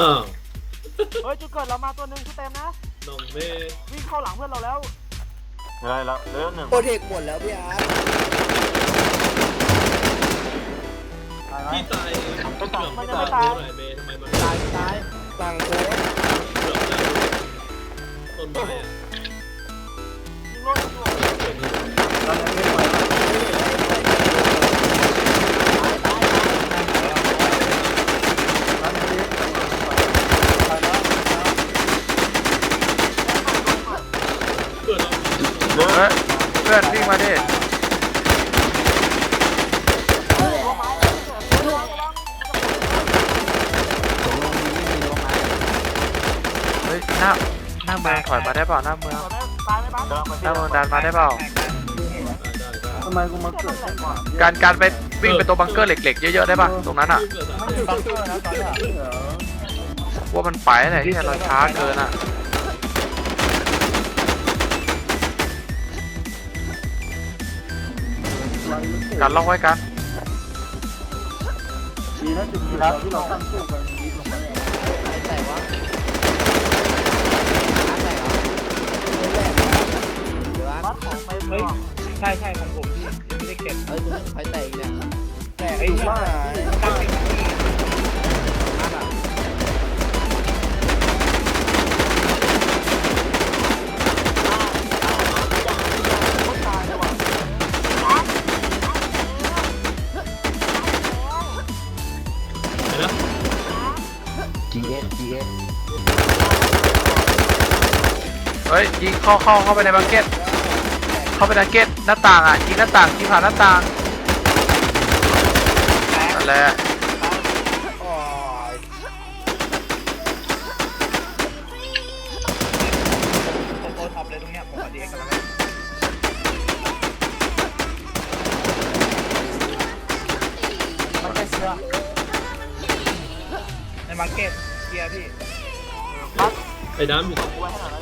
อ้าวเฮ้ยจุดเกิดเรามาตัวหนึ่งชุดเต็มนะน้องเมย์วิ่งเข้าหลังเพื่อนเราแล้ว อะไรแล้วเรื่องหนึ่งโปรเทคหมดแล้วพี่อาร์ตพี่ตายเกือบไม่ตาย เท่าไหร่เมย์ทำไมมันตายตายฟังโค้ดเกือบได้ต้นไม้อะยิงโลดยิงโลดเป็นที่ตายตาย เกิดเรา เรื่อง เฮ้ยเพื่อนวิ่งมาดิ เฮ้ย หน้าหน้าเมืองถอยมาได้เปล่าหน้าเมืองตายไหมบ้างกำลังไปหน้าเมืองดันมาได้เปล่าได้ได้ได้ทำไมกูมาเกิดได้กว่าการการไปวิ่งไปตัวบังเกอร์เหล็กๆ เยอะๆได้ป่ะตรงนั้นอะเกิดสามมันอยู่บังเกอร์นะตอนเนี้ยว่ามันไปไหนที่เราช้าเกินอะการล็อกไว้กันดีนะจุดที่เราที่เราตั้งสู้กันนี้ลงมา แต่ว่าเดี๋ยว อาร์ตบัตของไปเฮ้ย ใช่ใช่ของผมที่ยังไม่ได้เก็บเฮ้ยคุณไฟแตกเนี่ยแต่ไอ้ที่ว่าตั้งเป็นที่ตายเลยว่ะเห็นนะ GS GS เฮ้ยยิงเข้าเข้าเข้าไปในบังเก็ต เข้าไปในบังเก็ตหน้าต่างอะยิงหน้าต่างยิงผ่านหน้าต่างนั่นแหละอ๋อผมโคท็อปเลยตรงเนี้ยผมขอดีเอ็กซ์กันแล้วกันมันแค่เชื้อในมาร์เก็ตเกียร์พี่ไอ้น้ำอยู่ไหนกูไว้ให้หน่อยแล้ว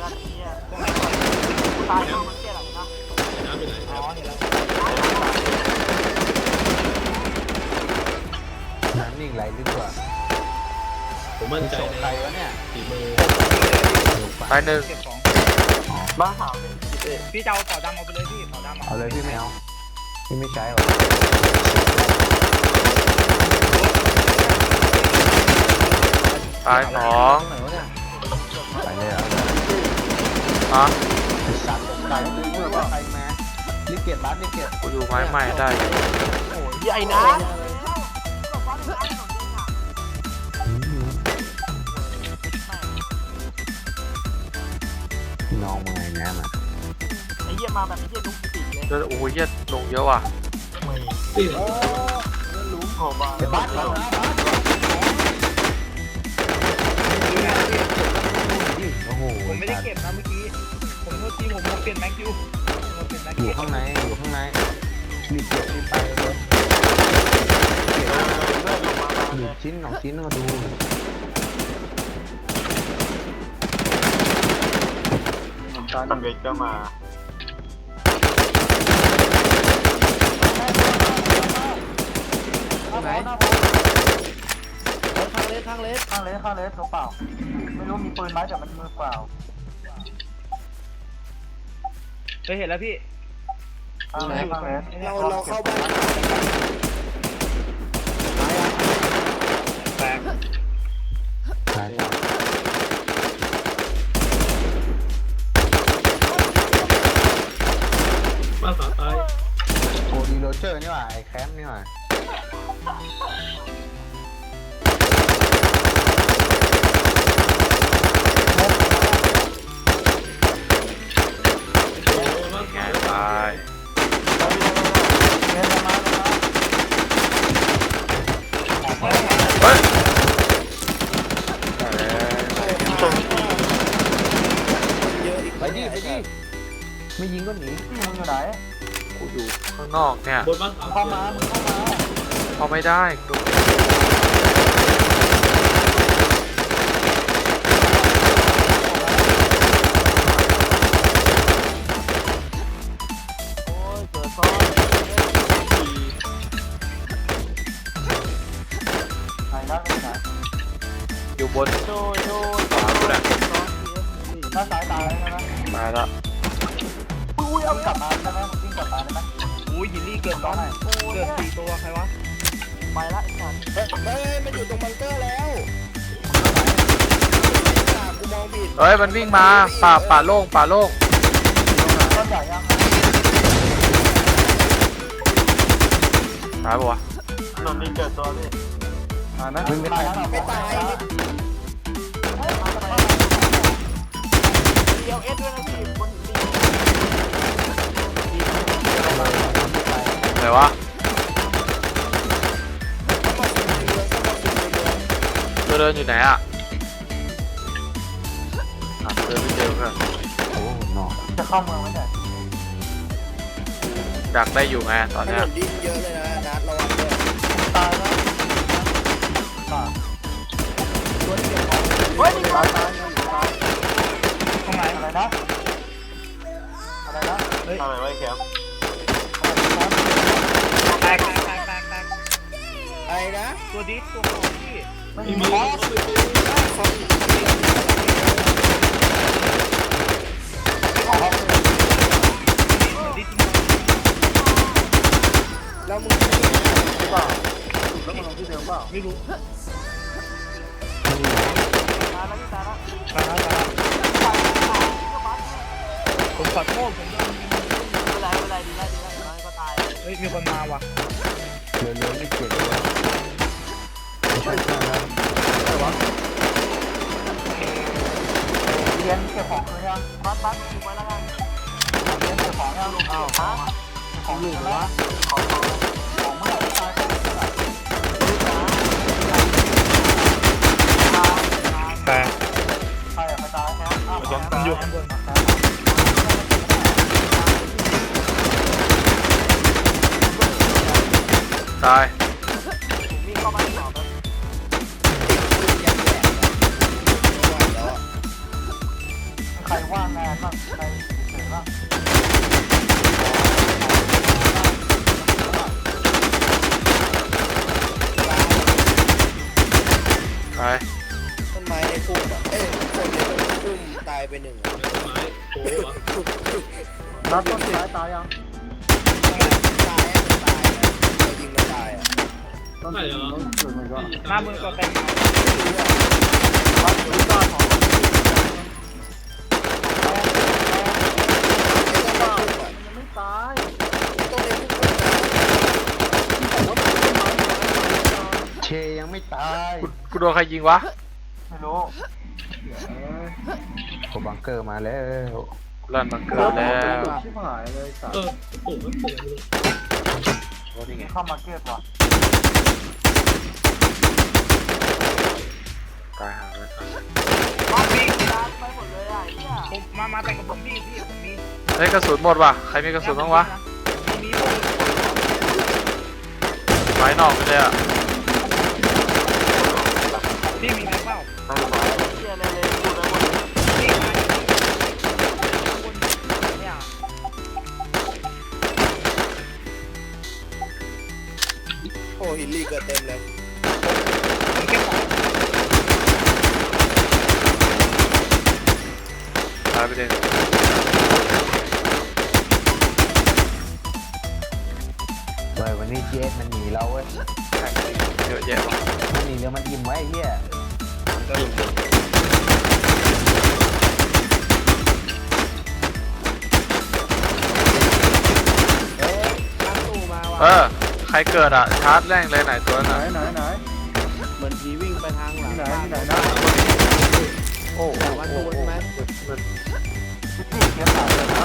กันเไหลลึกกว่าผมมั่นใจส่งในใครวะเนี่ยฝีมือตายหนึ่งเก็บของบ้าขาวเป็นเอ๊ะพี่จะเอาเป่าดำเอาไปเลยพี่เป่าดำเอาเลยพี่ไม่เอาพี่ไม่ใช้หรอตายสองไหนวะเนี่ยไปเลยอะฮะสัตว์ตกใจนึกว่าใครมารีบเก็บร้านรีบเก็บกูอยู่ไม้ใหม่ได้อยู่โอ้ยใหญ่นะ มาแบบไอ้เหี้ยลุกติเลยเจอโอ้ยเหี้ยลงเยอะว่ะที่โอ้หลุมของบ้านบ้านเรานะบ้านโอ้โหผมไม่ได้เก็บนะเมื่อกี้ผมโทษทีผมเปลี่ยนแม็กคิวผมเปลี่ยนแม็กอยู่คิวข้างในอยู่ข้างในรีบเก็บรีบไปเลยหนึ่งชิ้นสองชิ้นก็ดูตังเกตก็มา ไหน ข้าง เลสข้างเลสข้างเลสข้างเลสตัวเปล่า ไม่รู้มีปืนไหมแต่มันมือเปล่าเคยเห็นแล้วพี่ข้างเลสข้างเลสเราเราเข้าบ้านแปลกใช่บ้านขาวตายโอ้ดีโรเจอร์นี่หว่าไอ้แคมป์นี่หว่าางนอกเนี่ยบนบ้านขาวเข้ามามึงเข้ามาเข้าไม่ได้ดู เฮ้ยมันวิ่งมาป่าป่าโล่งป่าโล่งต้นใหญ่ยังตายปะวะถนนนี้เกิดตัวพี่มานะวิ่งไม่ตายไม่ตายเดียวเอสด้วยนะพี่คนดีไหนวะเข้ามาสู่ในเมืองเข้ามาสู่ในเมืองตัวเดินอยู่ไหนอะ ดินไม่เจอเพื่อนจะเข้าเมืองไหมเนี่ยดักได้อยู่ไงตอนถเนี้นยนดินเยอะเลยนะนัดระวังด้วยตายแล้วตายเฮ้ยมีตายตายตายตรงไหนอะไรนะอะไรนะทำไมไว้แคมป์แตกแตกแตกแตกแตกอะไรนะตัวดิสตัวของพี่ไม่ไม่มีมีคอเขาไปดูเขาตัวดิสจริง แล้วมึงที่หรือเปล่าแล้วมันลงที่เดิมเปล่าไม่รู้ตายแล้วตายแล้วตายแล้วตายแล้วผมขอโทษผมโดนยิงไม่เป็นไรไม่เป็นไรดีแล้วดีแล้วน้อยก็ตายเฮ้ยมีคนมาว่ะเรียนเก็บของเลยยังพัดพัดดูไว้แล้ว กันเรียนเก็บของยังลูกอ้าวฮะของลูกวะของของของเมื่อไหร่ตายไม่เป็นไรแต่ใครอะไปตายแค่อ้าวมันอยู่ข้างบนตายมีเข้ามาในหนาวแบบยังแหลกระวังแล้วอะใครว่างงานบ้างใครเฉยบ้าง ไปต้นไม้ในพุ่มอะเอ้ยคนในต้นพุ่มตายไปหนึ่งอะต้นไม้โผล่วะนัดต้นไม้ตายยังตายอะตายอะเรายิงมันตายอะต้นไม้ต้นสุดมันก็หน้ามือก็เต็มวัดสุดยอดของ ไอ้ต้นไม้พุ่มอะ ยังไม่ตาย ต้นในพุ่มมันตาย เชยังไม่ ตายกูกูโดนใครยิงวะ ไม่รู้ผมบังเกอร์มาแล้วลั่นบังเกอร์แล้วชิบหายเลยสัตเอว์อโอ้โหมันเสียเลยโอ้นี่ไงเข้ามาเก็บว่ะตายหาเลยพี่ตายไปหมดเลยอะไอ้เนี่ยผมมา มาแต่งกับผมพี่พี่ผมมีเฮ้ยกระสุนหมดว่ะ ใครมีกระสุนบ้างวะมีมีผมไม้นอกไปเลยอะ พี่มีอะไรเปล่าข้างซ้ายเชี่ยเลยเลยดูไปหมดเลยพี่มาเนี่ยโอ้หินลีเกิดเต็มเลยผมเก็บของตายไปเลยเว้ยวันนี้เจสมันหนีเราเว้ยเยอะแยะว่ะมันหนีแล้วมันยิ้มไว้ไอ้เฮีย เออ ใครเกิดอะ ชาร์จแรงเลยไหนตัวไหนนั้นไหนไหนเหมือนผีวิ่งไปทางหลังไหนบ้านไหนนะโอ้โหแต่วันตูนใช่ไหมพี่เก็บสายเลยนะ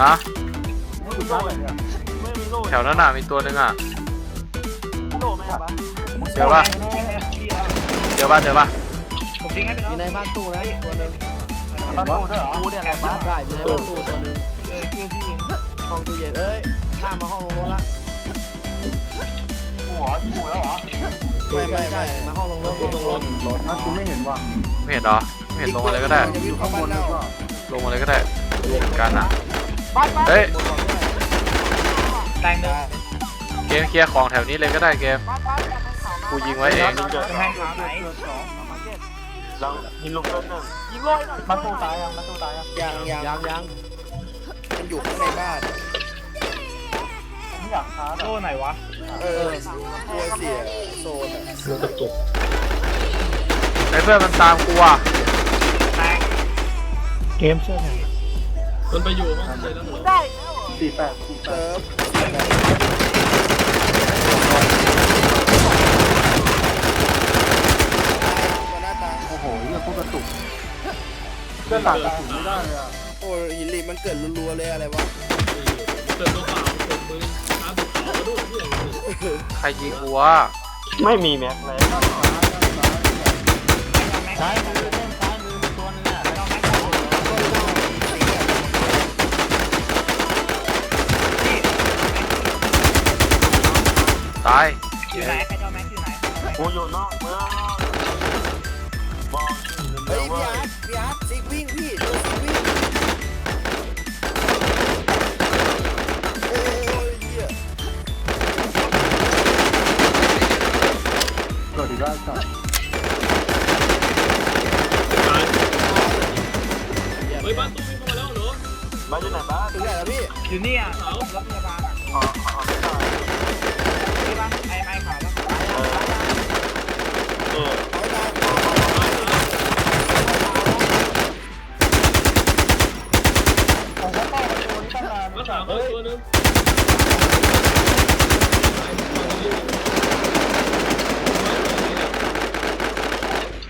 ฮะ โล่เลยเนี่ยไม่มีโล่แถวนั้นน่ะมีตัวหนึงอะโล่ไหมครับเจอปะทิ้งให้พี่แล้วเจอปะเจอปะผมทิ้งให้ไปอแล้วยู่ในบ้านตู้นะตัวหนึงมาโล่ด้วยเหรอกูเนี่ยแหละบ้าได้อยู่ในบ้านตู้ตัวหนึงเออคือพี่ห้องตู้เย็นเอ้ยข้ามมาห้องลงรถละกูเหรอกูแล้วเหรอไม่ไม่ไม่มาห้องลงรถห้องลงรถรถนะกูไม่เห็นว่ะไม่เห็นเหรอไม่เห็นลงมาเลยก็ได้ จะวิ่งเข้าข้างบบ้านนเราเลยก็ลงมาเลยก็ได้เหมือนกันอะ ไปไปเฮ้ย ตงเดินเกมเคลียร์ของแถวนี้เลยก็ได้เกมบ้านบ้านจะเป็นข่าวกูยิงไว้เองนี่เกิดกำแพงขาวไหนเกิดสองมาเก็ตหลังหินลุกเกินหนึ่งยิงลอยหน่อยมาตู้ตายยังมาตู้ตายยังยังยังยังยังมันอยู่ข้างในบ้านผมอยากท้าแบบโล่ไหนวะ เออกลัวเสียโซนอะรถกระตุกไอ้เพื่อนมันตามกูอะแตงมันไปอยู่ห้องเลยแล้วเหรอได้แล้วเหรอสี่แปดสี่แปเซิดร์ฟ หน้าตาโอ้โหเนี่ยพวกกระตุกเพื่อนหลังตายไม่ได้เลยอะโอ้หินหลีมันเกิดรัวๆเลยอะไรวะเกิดตัวเปล่าเกิดปืนน้ำถูกเขาแล้วด้วยเนี่ยใครยิงกูวะไม่มีแม็กเลย ซ้ายมือ ตายอยู่ไหนใครจะแม็กอยู่ไหนกูอยู่นอกเมืองบอกเฮ้ยพี่อาร์ตพี่อาร์ตซิกวิ่งพี่ตัวซิกวิ่งโอ้ยเหี้ยเกิดอีกแล้วจ้ะตายเฮ้ยบ้านตู้วิ่งเข้ามาแล้วเหรอบ้านอยู่ไหนบ้านถึงไหนแล้วพี่อยู่นี่อะรถพยาบาลอะ ขอขอ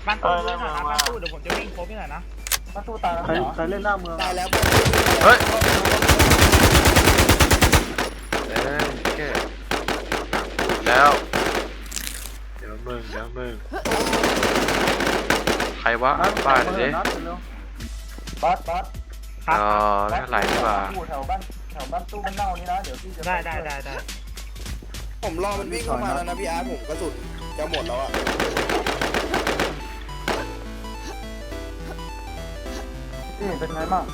บ้านตู้ด้วยหน่อยนะบ้านตู้เดี๋ยวผมจะวิ่งครบนี่หน่อยนะประตูตายใครใครเล่นหน้าเมืองตายแล้วเฮ้ย เอ้ยแกแล้ว เดี๋ยวมึงเดี๋ยวมึงใครวะบ้านดิบัสบัสครัอ๋บอไม่เป็นไรดีกว่าแถวบ้านแถวบ้านตู้บ้านเน่านี่นะ เดี๋ยวพี่จะได้ได้ได้ได้ผมรอมันวิ่งเข้ามาแล้วนะพี่อาร์ตผมกระสุนจะหมดแล้วอะนี่เป็นไงบ้าง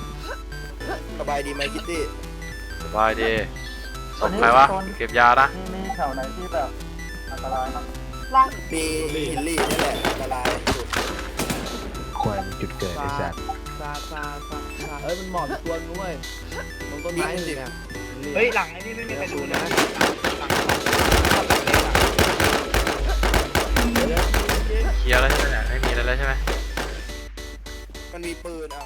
สบายดีไหมคิตตี้สบายดีศพใครวะ เก็บยานะ มีมีแถวไหนที่แบบอันตรายมั้งมีหินหลีนี่แหละอันตรายสุด ควายจุดเกิดไอ้สัตว์ซาซาซาซาเฮ้ยมันหมอบอยู่ตัวนึงเว้ยตรงต้นไม้นี่เนี่ยเฮ้ยหลังไอ้นี่ไม่มีใครดูเลยนะหลังเคลียร์แล้วใช่ไหมเนี่ยไม่มีอะไรแล้วใช่ไหมมันมีปืนอะ